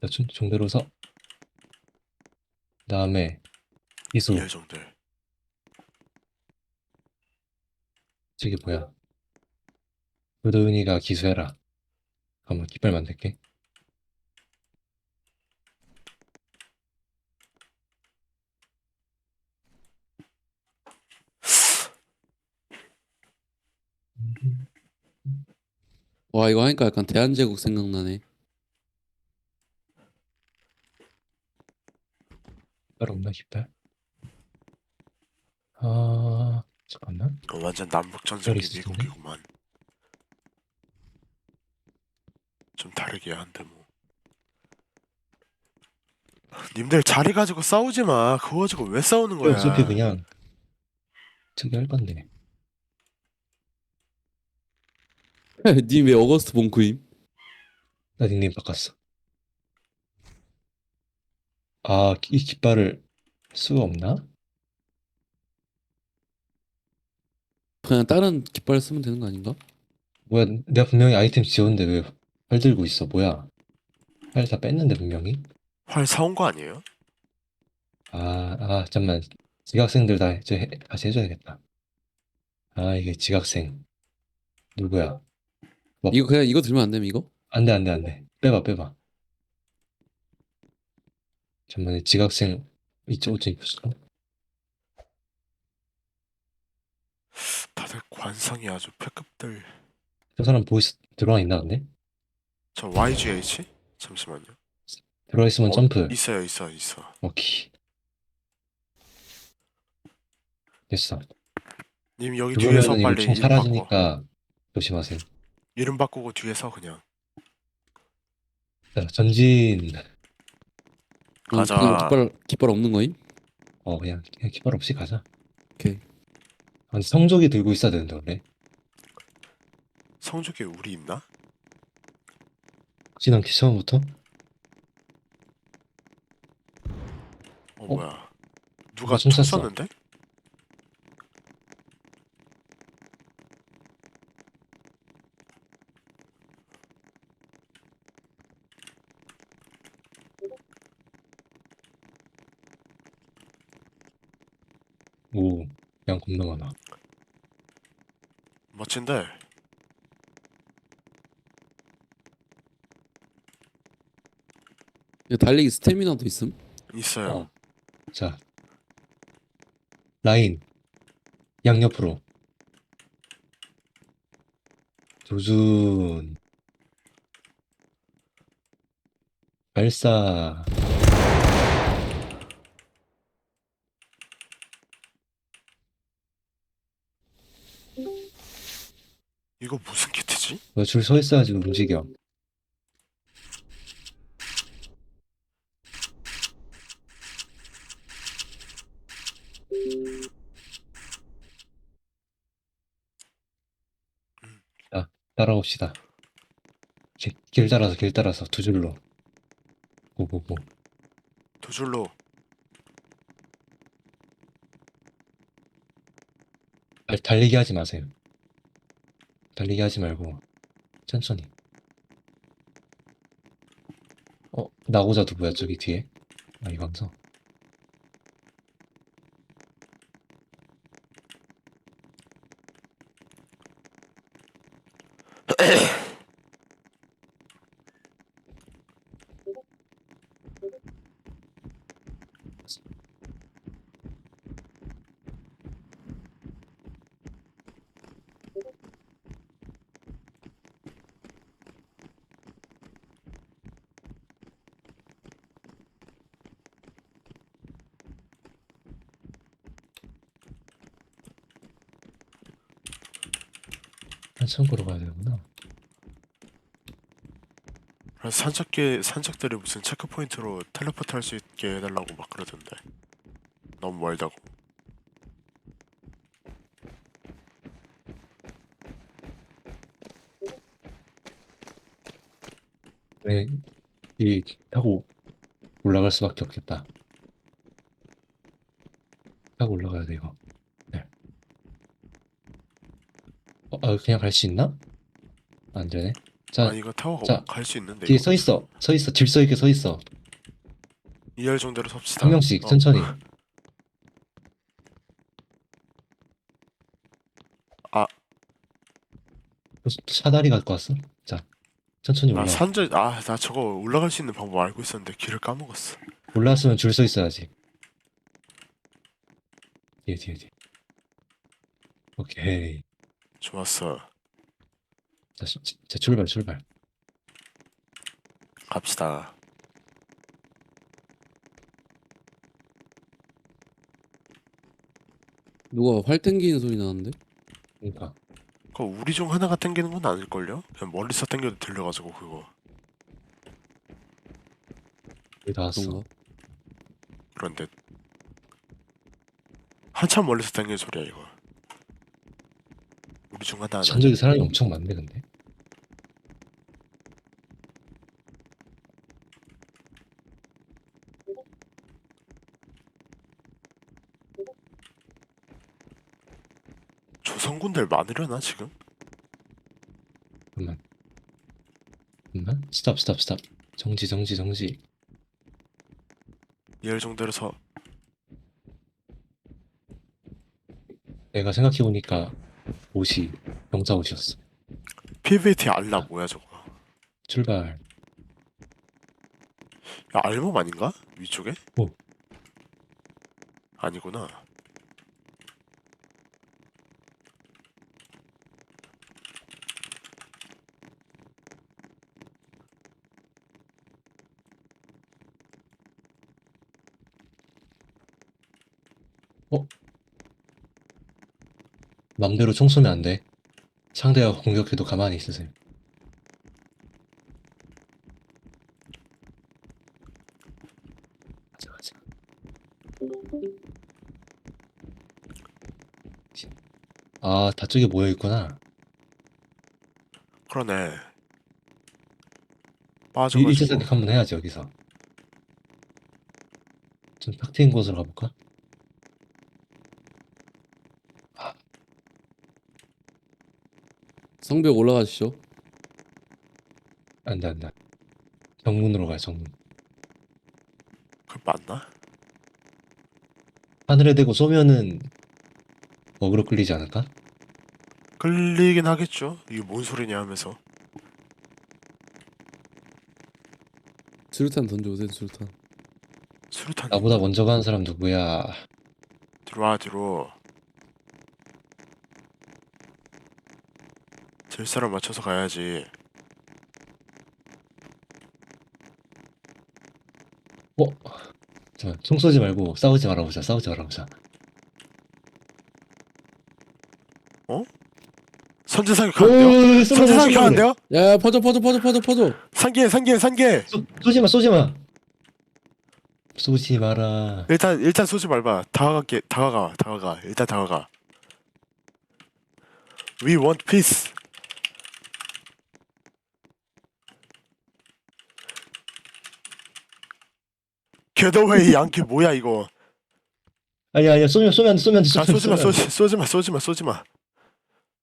자, 중, 중대로 서. 그다음에 기수. 예 정들. 저기 뭐야? 도도윤이가 기수해라. 잠깐만 깃발 만들게. 와 이거 하니까 약간 대한제국 생각나네. 깃발 없나 깃발? 아 잠깐만. 어, 완전 남북 전쟁이 있을 텐데? 미국이구만. 좀 다르게 한데 뭐. 님들 자리 가지고 싸우지 마. 그거 가지고 왜 싸우는 거야? 어차피 그냥 저기 할 건데. 님 왜 어거스트 봉크임? 나 닉네임 바꿨어. 아, 이 깃발을 수가 없나? 그냥 다른 깃발 쓰면 되는 거 아닌가? 뭐야, 내가 분명히 아이템 지웠는데 왜 활 들고 있어? 뭐야? 활 다 뺐는데 분명히? 활 사온 거 아니에요? 아, 아, 잠만. 지각생들 다 해, 다시 해줘야겠다. 아, 이게 지각생. 누구야? 뭐? 이거 그냥 이거 들면 안 되면 이거? 안 돼, 안 돼, 안 돼. 빼봐, 빼봐. 잠만에 지각생 이쪽 옷좀 입혔어. 다들 관상이 아주 패급들. 저 사람 보이스 들어와 있나 근데? 저 YGH? 잠시만요. 들어와 있으면 어, 점프. 있어요, 있어, 있어. 오케이. 됐어. 님 여기 뒤에서 그러면은 빨리 이거 총 이름 바꿔. 사라지니까 조심하세요. 이름 바꾸고 뒤에서 그냥. 자, 전진. 어, 가자. 그냥 깃발 깃발 없는 거임? 어, 그냥, 그냥 깃발 없이 가자. 오케이. 아, 근데 성적이 들고 있어야 되는데, 원래. 성적에 우리 있나? 혹시 난 처음부터? 어, 뭐야? 누가 누가 총 총 쐈어? 쐈는데? 오, 그냥 겁나 많아. 멋진데. 이거 달리기 스태미나도 있음? 있어요. 어. 자. 라인. 양옆으로. 조준. 발사. 이거 무슨 키트지? 너줄서 있어야지 움직여. 자, 따라옵시다. 길, 길 따라서 길 따라서 두 줄로. 고고고. 두 줄로. 달, 달리기 하지 마세요. 달리기 하지 말고 천천히. 어, 나고자 누구야 저기 뒤에? 아 이광서. 한 참고로 가야 되구나. 산책기 산책들이 무슨 체크 포인트로 텔레포트 할 수 있게 해달라고 막 그러던데. 너무 멀다고. 네, 이 타고 올라갈 수밖에 없겠다. 타고 올라가야 돼 이거. 네. 어, 아, 그냥 갈 수 있나? 안 되네. 자 아니 이거 타워가 자, 갈수 있는데 뒤에 이거. 서 있어. 서 있어. 질서 있게 서 있어. 2열 정도로 섭시다. 한 명씩 어. 천천히. 아. 사다리 갖고 왔어? 자 천천히 나 올라 산절 아나 저거 올라갈 수 있는 방법 알고 있었는데 길을 까먹었어. 올라왔으면 줄 서 있어야지. 뒤에 뒤에 뒤에. 오케이 좋았어. 자, 시- 자 출발 출발. 갑시다. 누가 활 땡기는 소리 나는데? 그러니까. 그거 우리 중 하나가 땡기는 건 아닐걸요? 그냥 멀리서 땡겨도 들려가지고 그거. 여기 다 왔어. 그런가? 그런데 한참 멀리서 땡기는 소리야 이거 우리 중 하나 아니 전적이 사람이 엄청 많네 근데. 조선군들 많으려나 지금? 잠깐만. 잠깐만. 스탑 스탑 스탑. 정지 정지 정지. 2열 정도에서. 내가 생각해보니까 옷이 병사 옷이었어 PVT 알라 뭐야 저거 출발 야 알몸 아닌가? 위쪽에? 뭐? 아니구나 맘대로 총 쏘면 안 돼. 상대가 공격해도 가만히 있으세요. 가자 가자. 아 다 쪽에 모여 있구나. 그러네. 이- 빠져가지고. 일제사격 한번 해야지 여기서. 좀 탁 트인 곳으로 가볼까? 성벽 올라가시죠. 안돼 안돼 정문으로 가요 정문 그 맞나? 하늘에 대고 쏘면은 어그로 끌리지 않을까? 끌리긴 하겠죠 이게 뭔 소리냐 하면서 수류탄 던져오세요 수류탄. 수류탄 나보다 먼저 가는 사람 누구야 들어와 뒤로 질서를 맞춰서 가야지. 어? 잠깐 총 쏘지 말고 싸우지 말아보자 싸우지 말아보자. 선제사격 하는데요? 오, 쏘면 선제사격 쏘면 하는데요? 야 퍼져 퍼져 퍼져 퍼져 퍼져. 산개 산개 산개 쏘, 쏘지 마 쏘지 마. 쏘지 마라. 일단 일단 쏘지 말봐. 다가갈게 다가가 다가가. 일단 다가가. We want peace 겟어웨이 양키 뭐야 이거 아니야 아니야 쏘면 쏘면 쏘면 아 쏘면 쏘지마 쏘면. 쏘지 쏘지마 쏘지마 쏘지마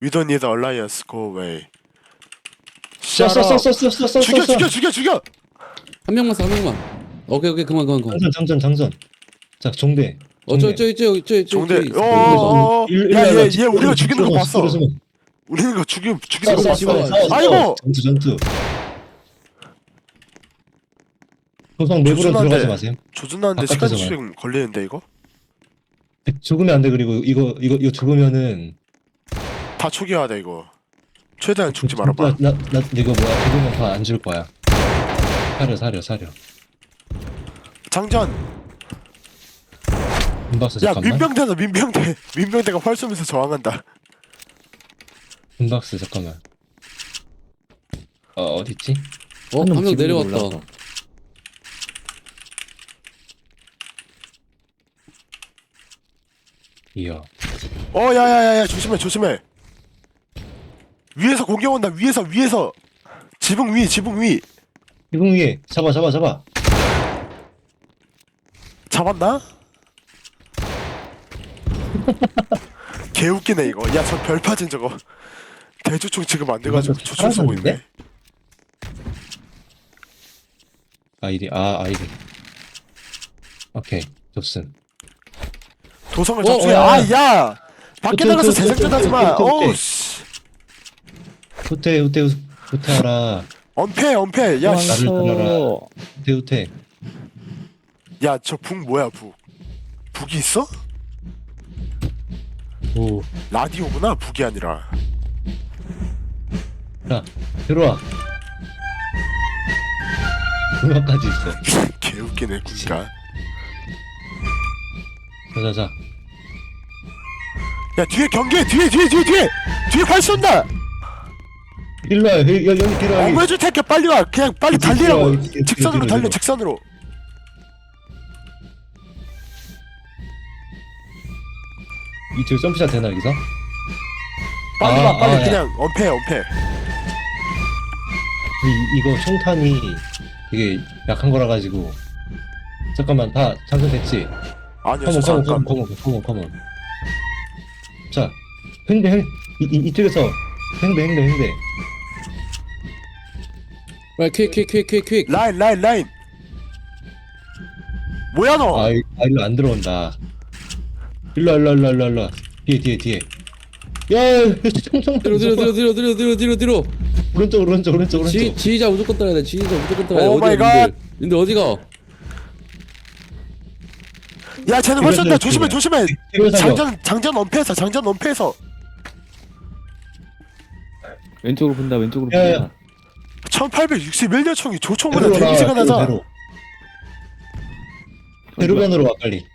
We don't need alliance go away 쏴, 쏴. 쏴, 쏴, 쏴, 쏴, 죽여 쏴, 죽여 쏴. 죽여 죽여 한 명만 쏴한 명만. 오케이 오케이 그만 그만 그만. 장전 장전 장전 자 종대 어 저 저기 저기 저기 종대 저기. 어어 어 일로- 일로 야얘 와봐. 얘 뒤로 우리가 죽이는 거 봤어. 우리는 거 죽이 죽이는 거 봤어 아이고. 전투 전투 소성 내부로 조준한데. 들어가지 마세요. 조준하는데 시간 바깥에서 수행 걸리는데 이거? 죽으면 안 돼. 그리고 이거 이거 이거 죽으면은 다 초기화돼 이거. 최대한 죽지 말아봐. 나, 나, 나 이거 뭐야? 죽으면 다 안 줄 거야. 사려 사려 사려 장전! 야 잠깐만. 민병대다 민병대. 민병대가 활 쏘면서 저항한다. 금박스 잠깐만. 어 어딨지? 어 한명 내려왔다. 올라왔다. 이야 어 야야야야 조심해 조심해. 위에서 공격 온다 위에서 위에서. 지붕 위 지붕 위. 이분 위에. 잡아 잡아 잡아. 잡았나? 개웃기네 이거. 야 저 별파진 저거. 대주총 지금 안 돼가지고 이거 조총 쏘고 있네? 아이디 아 아이디. 오케이 접슨 도성을 어, 접수해. 어, 아, 야. 야! 밖에 또, 나가서 재생전하지 마. 또, 또. 어우, 씨. 후퇴 후퇴 후퇴하라 언패, 언패. 야, 씨. 나를 따라라 후퇴 후퇴 야, 저 북 뭐야, 북? 북이 있어? 오 라디오구나, 북이 아니라. 자, 들어와. 음악까지 있어. 개웃기네, 그니까. 자자자. 야, 뒤에 경계! 뒤에, 뒤에, 뒤에, 뒤에! 뒤에 활 쏜다! 일로 와. 여기 여기 여기 들어와. 여기. 어머해줄 테니까 빨리 와! 그냥 빨리 뒤로, 달리라고! 뒤로, 뒤로, 직선으로 뒤로, 달려, 뒤로. 직선으로! 이쪽 점프샷 되나 여기서? 빨리 아, 와, 빨리 아, 야. 그냥 언패, 언패. 이, 이거 총탄이 되게 약한 거라 가지고. 잠깐만 다 장전 됐지? 아니요 저 커먼 잠깐 커먼 커먼 자 행대 행 이, 이, 이쪽에서 행대 행대 행대 Right, 퀵. 라인 라인 라인 뭐야 너 아, 이- 아 일로 안 들어온다 일로 일로 일로 일로 일로 뒤에 뒤에 뒤에 야 총총 뒤로, 뒤로, 뒤로, 뒤로, 뒤로, 뒤로, 뒤로, 뒤로. 오른쪽 오른쪽 오른쪽 오른쪽 지, 지휘자 무조건 따라야 돼. 지휘자 무조건 따라야 돼. 오 마이 갓. 님들? 어디가? 야, 쟤는 활 쏜다! 이거 조심해. 조심해! 사겨. 장전, 장전 언패에서, 장전 언패에서! 왼쪽으로 본다 왼쪽으로 야, 야. 본다 1861년 총이 조총보다 대로로 데미지가 나와, 나자! 대로. 대로변으로 와 빨리.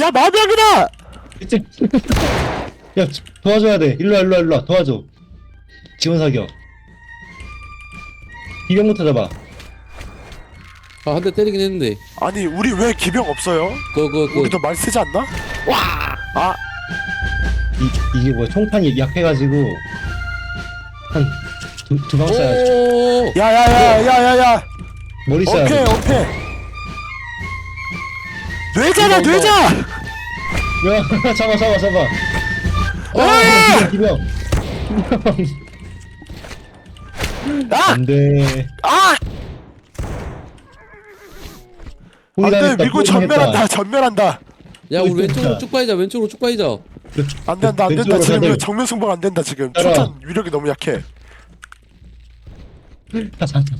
야, 마병이다! 이제 야 도와줘야 돼. 일로 와 일로 와 일로 와 도와줘. 지원 사격. 이병부터 잡아. 아 한 대 때리긴 했는데 아니, 우리 왜 기병 없어요? 그거 그거 그거 우리도 많이 쓰지 않나? 와! 아, 이 이게 뭐 총탄이 약해가지고 한두두방 쏴야지. 오 야야야야야야! 머리 쏴야 오케이 돼. 오케이 이거, 이거. 뇌자! 야 잡아 잡아 잡아. 아! 기병 기병. 아! 안돼. 아! 안돼 미군 전멸한다 전멸한다 야 우리 이거 왼쪽으로. 쭉 빠지자 왼쪽으로 쭉 빠지자 안 된다 안 된다 지금. 이거 정면 승부가 안 된다 지금. 초탄 위력이 너무 약해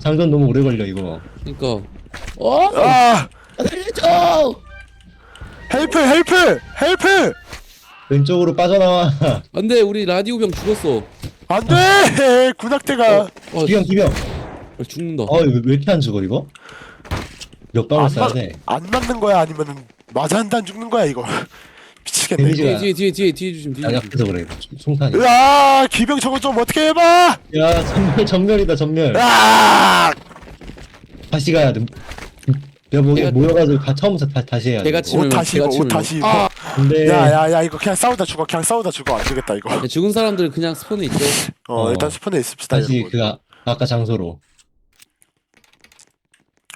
장전 너무 오래 걸려 이거. 그니까 어? 아 살려줘 헬프 헬프 헬프 왼쪽으로 빠져나와. 안돼 우리 라디오병 죽었어 안돼 군악대가 어, 기병 기병. 아, 죽는다 어, 왜, 왜 이렇게 안 죽어, 이거? 몇 방을 안, 쏴야 맞, 돼? 안 맞는 거야 아니면 맞아 한단 죽는 거야 이거 미치겠네 이거. 뒤에 뒤에 뒤에 뒤에 조심 뒤에 아, 조심 약해서 그래. 총- 총탄이. 으아 기병 저거 좀 어떻게 해봐 야, 전멸, 전멸이다, 전멸. 아 다시 가야 돼. 내가 뭐, 내가- 모여가지고 다, 처음부터 다, 다시 해야 돼. 내가 옷 다시 입어 제가 옷 치면 다시 입어 아! 근데, 야야야 이거 그냥 싸우다 죽어 그냥 싸우다 죽어 안 되겠다 이거 야, 죽은 사람들 그냥 스폰에 있죠 어, 어. 일단 스폰에 있읍시다 다시 그, 아, 아까 장소로.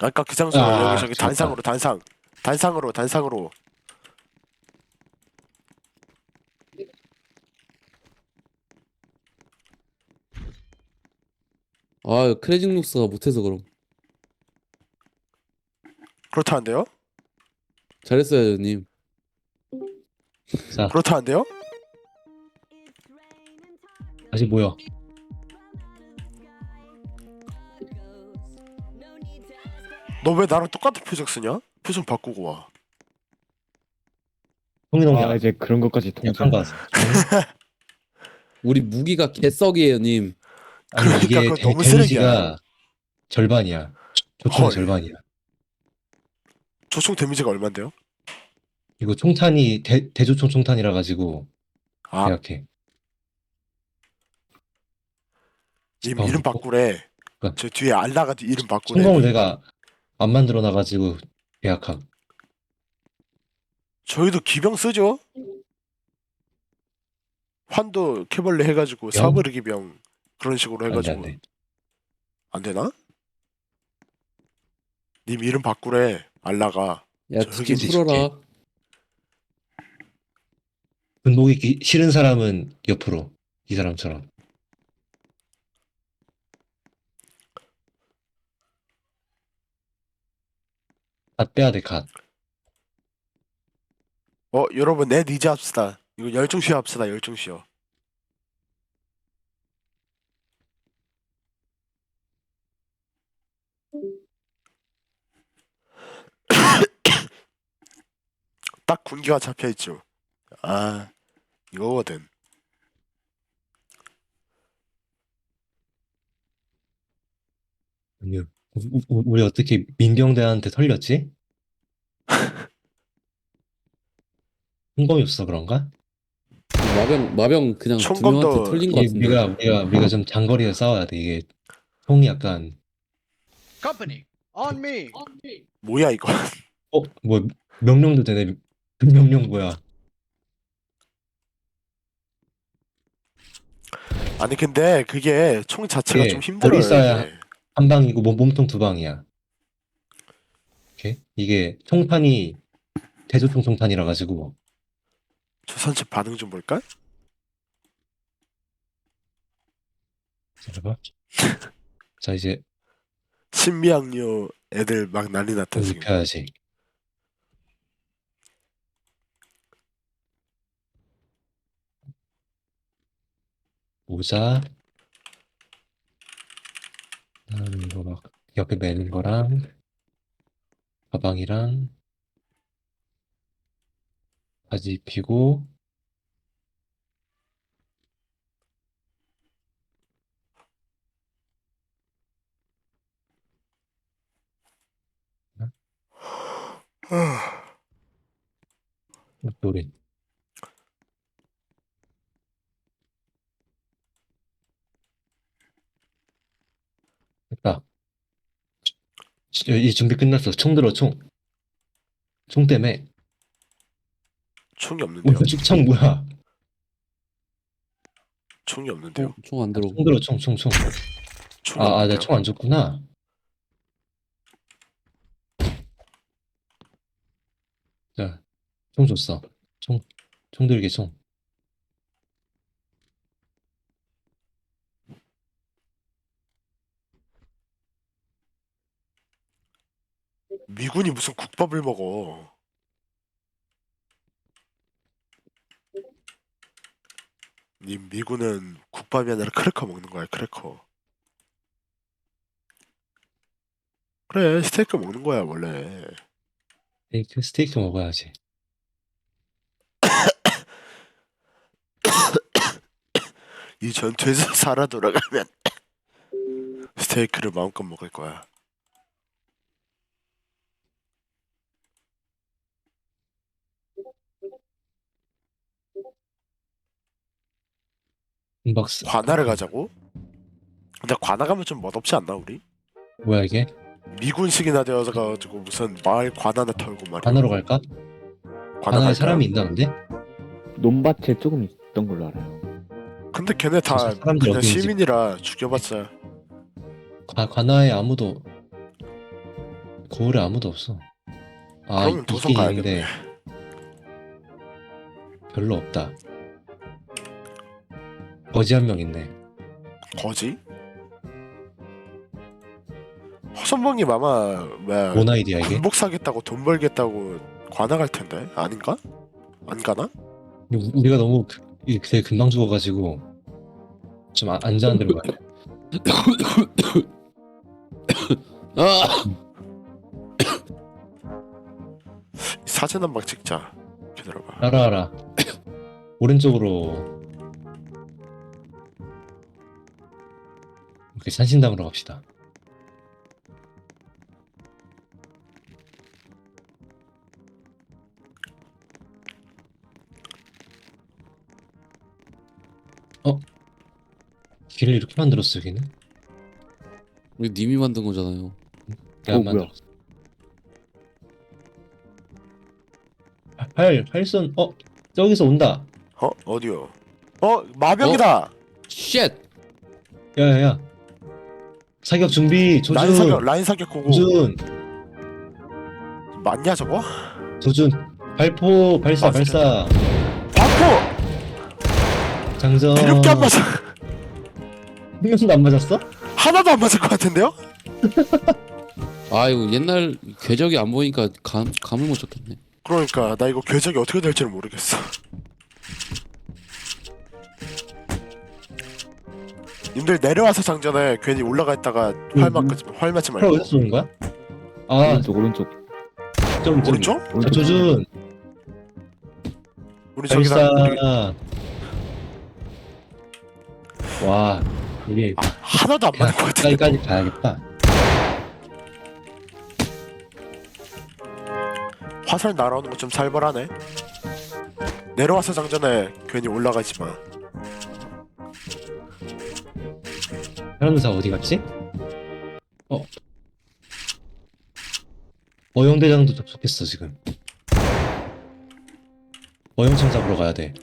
아까 그 장소로 아, 여기 저기. 단상으로 단상 단상으로 단상으로 아 크레징 룩스가 못해서 그럼 그렇다는데요? 잘했어요 님 자, 그렇다는데요? 다시 모여. 너 왜 나랑 똑같은 표정 쓰냐? 표정 바꾸고 와 통일동이야. 아 이제 그런 것까지 약한 거 같아. 우리 무기가 개썩이에요 님 아니, 그러니까 이게 그거 데- 너무 데미지가. 절반이야. 조총의 헐. 절반이야. 조총 데미지가 얼만데요? 이거 총탄이 대, 대조총 총탄이라 가지고 아 약해. 님 어, 이름 바꾸래 어. 저 뒤에 알라가 이름 바꾸래 성공을 내가 안 만들어 놔가지고 계약함. 저희도 기병 쓰죠? 환도 캐벌레 해가지고 영? 사브르 기병 그런 식으로 안 돼, 해가지고 안 돼. 안 되나? 님 이름 바꾸래 알라가 야 저 흑인지 풀어라 군복 입기 싫은 사람은 옆으로 이 사람처럼. 갓 빼야 돼 갓. 어 여러분 내 니즈 합시다. 이거 열중 쉬어 합시다. 열중 쉬어. 딱 군기가 잡혀 있죠. 아 이거거든. 아니, 우- 우- 우리 어떻게 민병대한테 털렸지? 홍범이 없어 그런가? 마병 마병 그냥 두 총검도 명한테 털린 것 이- 같은데. 우리가 우리가 우리가 좀 장거리에서 싸워야 돼 이게 총이 약간 Company, on me. 뭐야 이거? 어 뭐 명령도 되네 명령 뭐야? 아니 근데 그게 총 자체가 예, 좀 힘들어요. 머리 이게. 한 방이고 몸, 몸통 두 방이야. 오케이? 이게 총판이 대조총 총판이라 가지고 조선집 반응 좀 볼까? 잠깐만. 자 이제 신미학료 애들 막 난리 났다 지금. 눕혀야지. 모자. 그다음에 이거 막 옆에 매는 거랑 가방이랑 바지 입히고 노래. 됐다. 이이 준비 끝났어. 총 들어 총. 총 때문에. 총이 없는데요. 뭐 축창 뭐야? 총이 없는데요. 어, 총안 들어오고. 총 들어 총 총 총. 총이 아, 아. 내가 총안 줬구나. 자, 총 줬어. 총, 총 들게 총. 미군이 무슨 국밥을 먹어? 님 미군은 국밥이 아니라 크래커 먹는 거야 크래커. 그래 스테이크 먹는 거야 원래. 스테이크, 스테이크 먹어야지. 이 전투에서 살아 돌아가면 스테이크를 마음껏 먹을 거야. 은박스. 관아를 가자고? 근데 관아 가면 좀 멋없지 않나 우리? 뭐야 이게? 미군식이나 되어서 가지고 무슨 마을 관아나 털고 말이야. 관하러 갈까? 관아 관하에 갈까? 사람이 있다는데? 논밭에 조금 있던 걸로 알아요. 근데 걔네 다 사람들이 그냥 어디. 시민이라 죽여봤자 관, 관하에 아무도 거울에 아무도 없어. 아, 그러면 도성 있긴 가야겠네. 별로 없다. 거지 한 명 있네. 거지? 허선봉님 아마 뭐야 뭔 아이디야 이게? 군복 사겠다고 돈 벌겠다고 갈 텐데 아닌가? 안 가나? 우- 우리가 너무 그- 이- 되게 금방 죽어가지고 좀 안- 데로 가야 돼. 아! 사진 한 방 찍자. 기다려봐. 따라와라. 오른쪽으로 이렇게 산신당으로 갑시다. 어? 길을 이렇게 만들었어 여기는? 우리 님이 만든 거잖아요. 내가 어, 뭐야? 만들었어. 활, 활선, 어? 저기서 온다. 어 어디요? 어 마병이다. 쉣! 야야야. 사격 준비. 조준. 라인 사격 라인 사격 고고. 조준. 맞냐 저거? 조준. 발포 발사 아, 발사. 바코 장전. 이렇게 안 맞아. 한 명도 안 맞았어? 하나도 안 맞을 것 같은데요? 아이고 옛날 궤적이 안 보니까 감 감을 못 잡겠네. 그러니까 나 이거 궤적이 어떻게 될지는 모르겠어. 님들 내려와서 장전에 괜히 올라가 있다가 활 음, 맞지 활 맞지 팔 말고 어디서 쏘는 거야? 아, 오른쪽 오른쪽 좀 저기. 오른쪽? 자, 조준 우리 저기다 우리 발사. 와, 이게 아, 하나도 안 맞는 것 같은데. 까지까지 가야겠다. 화살 날아오는 거 좀 살벌하네. 내려와서 장전에 괜히 올라가지 마. 현무사 어디 갔지? 어. 어영대장도 접속했어 지금. 어영청 잡으러 가야 돼.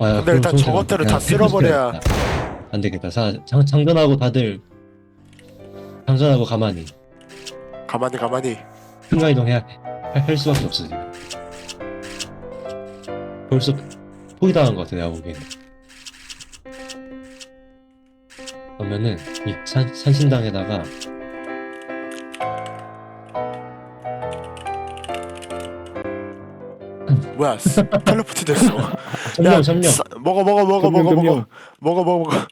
아, 야, 근데 그럼 일단 총장 저것들을 그냥 다 쓸어버려야. 안 되겠다. 자, 장, 장전하고 다들 장전하고 가만히 가만히 가만히. 순간 이동해야 돼. 할, 할 수밖에 없어 지금. 벌써 포기당한 것 같아 내가 보기엔. 그러면은 이 산, 산신당에다가 뭐야? 스- 텔레포트 됐어. 점령 점령 싸- 먹어 먹어 먹어 먹어 먹어. 먹어 먹어 먹어.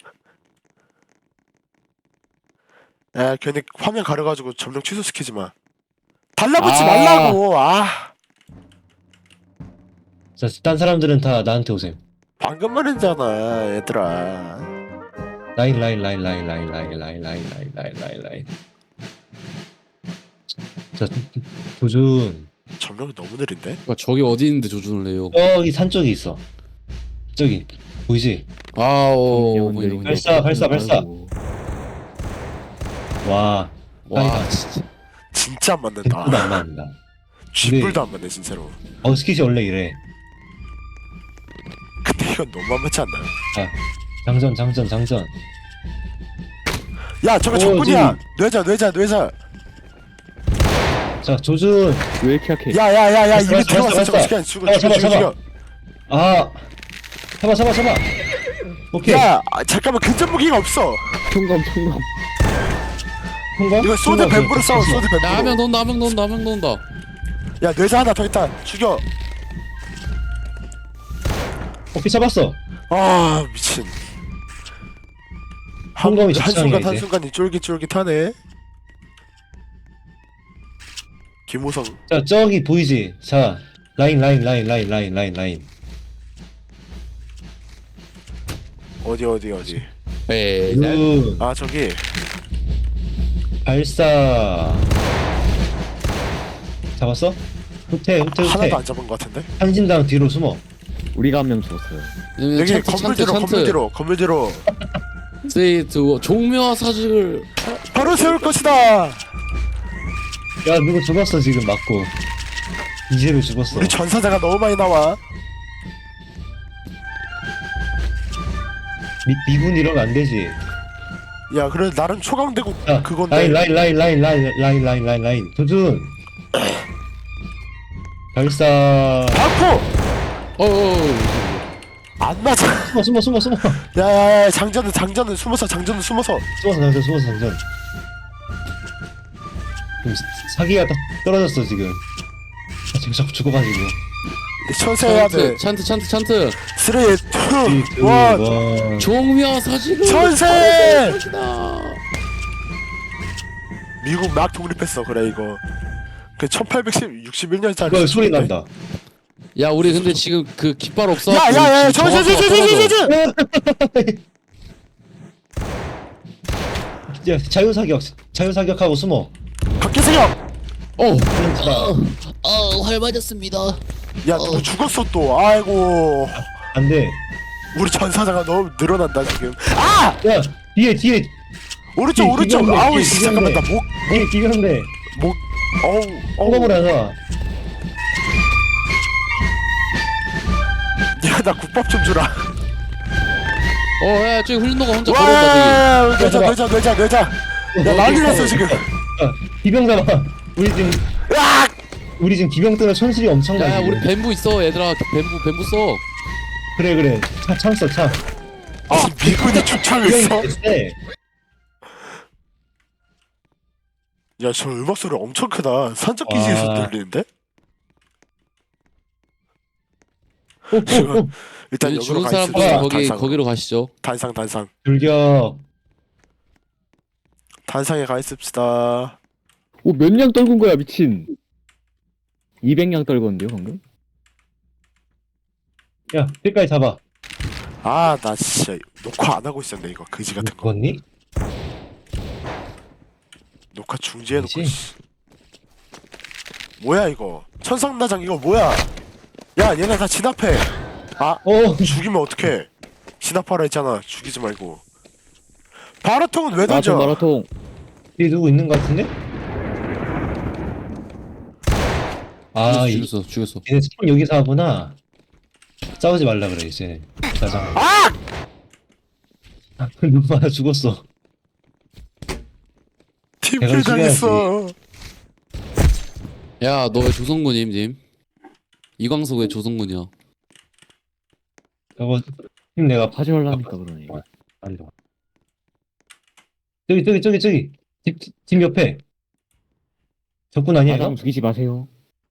에 괜히 화면 가려가지고 점령 취소시키지 마. 달라붙지 아. 말라고. 아 자, 딴 사람들은 다 나한테 오셈. 방금 말했잖아 얘들아. 라인 라인 라인 라인 라인 라인 라인 라인 라인 라인 라인 라인. 자, 조준 점령이 너무 느린데? 그러니까 저기 어디 있는데 조준을 해요? 저기 산 쪽에 있어. 저기 보이지? 아, 어, 영혼들이 보이네, 보이네. 발사, 발사, 발사. 아이고. 와, 와, 진짜. 진짜 안 맞는다. 안 맞는다. 쥐뿔도 안 맞네 진짜로. 어 스킷이 원래 이래. 근데 이건 너무 안 맞지 않나요? 장전 장전 장전. 야 저거 오, 적군이야. 뇌자 뇌자 뇌자. 자 조준. 왜 이렇게 약해 야야야야 이미 저거 발사. 시간 죽어 죽어 잡아, 죽어 잡아. 죽어. 아 잡아 잡아 잡아. 오케이. 야 아, 잠깐만 근접 무기가 없어. 총검 총검 통과? 이거 소드 통과, 뱀부로 싸워. 소드 야, 한명 뱀부로. 넣는다, 한명 넣는다, 한명 넣는다. 야 뇌자 하나 더 있다. 죽여. 오케이 잡았어. 아 미친. 한, 성공이 한 적당해, 순간 이제. 한 순간이 쫄깃쫄깃하네. 김호성 자 저기 보이지? 자 라인 라인 라인 라인 라인 라인 라인. 어디 어디 어디. 네, 굿. 아 저기 발사. 잡았어? 후퇴 후퇴 후퇴. 하나도 안 잡은 것 같은데. 한신당 뒤로 숨어. 우리가 한 명 죽었어요 여기 찬트, 건물 찬트, 뒤로 건물. 뒤로 건물 뒤로 세이트, 종묘 사직을. 바로 세울 것이다. 야 누구 죽었어 지금 맞고. 이제로 죽었어. 우리 전사자가 너무 많이 나와. 미, 미군 이러면 안 되지. 야 그래 나름 초강대국 자, 그건데. 라인 라인 라인 라인 라인 라인 라인 라인 라인 조준 발사 아포 어, 어, 어. 안 맞아. 숨어 숨어 숨어 숨어 야야야 장전은 장전은 숨어서 장전은 숨어서. 숨어서 장전 숨어서 장전 지금 사기가 딱 떨어졌어 지금 아, 지금 자꾸 죽어가지고 천세해야 돼. 찬트, 찬트, 찬트, 찬트. 3, 2, 1원 종묘 사직을. 천세! 미국 막 독립했어 그래 이거. 그 1861년짜리. 이거 소리 난다 야, 우리 근데 지금 그 깃발 없어. 야야야 저저저저저저 야 자유사격 자유사격하고 숨어 각계 세력. 어, 플랜트다 어, 활 맞았습니다. 야 누구 죽었어 또. 아이고. 안돼 우리 전사자가 너무 늘어난다 지금. 아 야 뒤에 뒤에 오른쪽 이- 오른쪽. 아우 씨 잠깐만. 나목 뒤에 기병대 목. 어우. 하자 나 국밥 좀 주라. 어, 야, 저기 훌린도가 혼자 걸어온다, 와 뇌자 뇌자 뇌자 뇌자. 야 난리 났어 지금. 야, 기병 잡아 우리 지금 으악! 우리 지금 기병 때문에 천실이 저기. 엄청나 야. 우리 뱀부 있어, 얘들아. 뱀부, 뱀부 써. 그래 그래 차, 창 써, 창아 미군이 세야저 음악 소리 엄청 크다 산적 기지에서 와. 들리는데? 오, 오, 오. 일단 우리 여기로 죽은 가 사람 있습니다 빨리 거기 단상 거기로 가시죠. 단상 단상 불격. 단상에 가 있읍시다 오, 몇 냥 떨군 거야, 미친. 200냥 떨궜는데요, 방금? 야, 끝까지 잡아. 아 나 진짜 녹화 안 하고 있었네 이거 그지 같은 거 죽었니? 녹화 중지해 놓고 아니지? 씨. 뭐야 이거 천상나장 이거 뭐야 야 얘네 다 진압해 아 어, 죽이면 어떡해 진압하라 했잖아 죽이지 말고 바로통은 왜 던져 마라통, 마라통. 뒤에 누구 있는 것 같은데? 아, 이, 죽였어, 죽였어. 얘네 스폰 여기서 하구나. 싸우지 말라 그래, 이제. 가자. 아! 눈 맞아 죽었어. 팀킬 내가 당했어 야, 너 왜 조성군임, 님? 이광석 왜 조성군이야? 저거, 힘 내가 하지 말라니까 그러네. 빨리 와. 저기, 저기, 저기, 저기. 집, 집 옆에. 적군 아니에요? 마당 죽이지 마세요.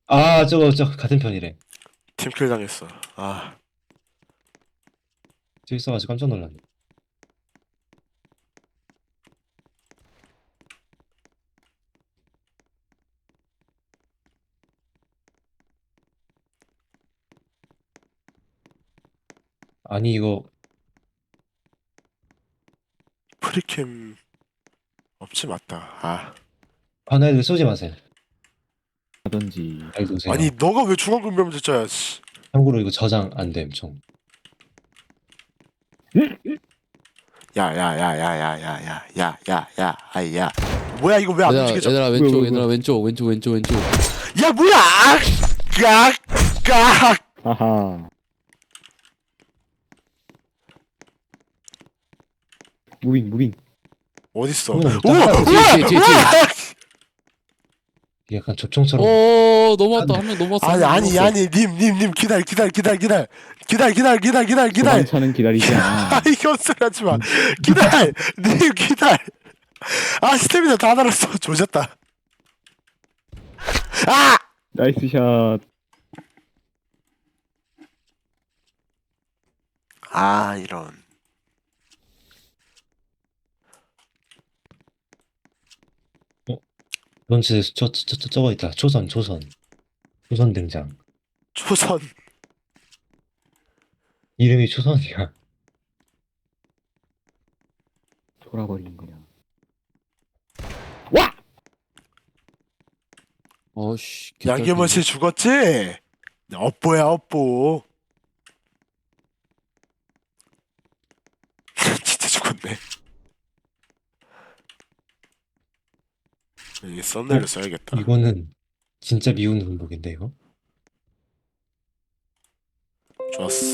아, 저거, 저, 같은 편이래. 팀킬 당했어 아 저기 있어가지고 깜짝 놀랐네. 아니, 이거, 프리캠 없지 맞다 아 하나에도 쏘지 마세요. 하던지. 잘. 아니 너가 왜 중앙금명제자야 씨. 참고로 이거 저장 안 됨, 총. 야야야야야야야야야야 아이야 뭐야 이거 왜 안 얘들아, 움직여져 얘들아 왼쪽, 뭐야, 얘들아 왼쪽, 왼쪽, 왼쪽, 왼쪽. 야 뭐야 깍깍 하하. 무빙, 무빙. 어딨어 우와 잡아. 우와 뒤에, 뒤에, 우와 이게 약간 조총처럼. 어, 넘어왔다. 한 명 넘어왔어. 아니 아니. 아니 님님님 기다려 기다려 기다려 기다려 기다려 기다려 기다려 기다려 기다려 도망차는 기다리지 않아. 아이 헛소리 하지 마 기다려 님 기다려 아 스태미나 다 달았어 조졌다 아 나이스 샷. 아 이런 런치 저, 저, 저, 저거 있다. 초선, 초선. 초선 등장. 초선 이름이 초선이야. 돌아버린 그냥. 어씨. 양계만 씨 죽었지? 업보야 업보 진짜 죽었네 이게 썸네일을 써야겠다 이거는 진짜 미운 운동인데, 이거? 좋았어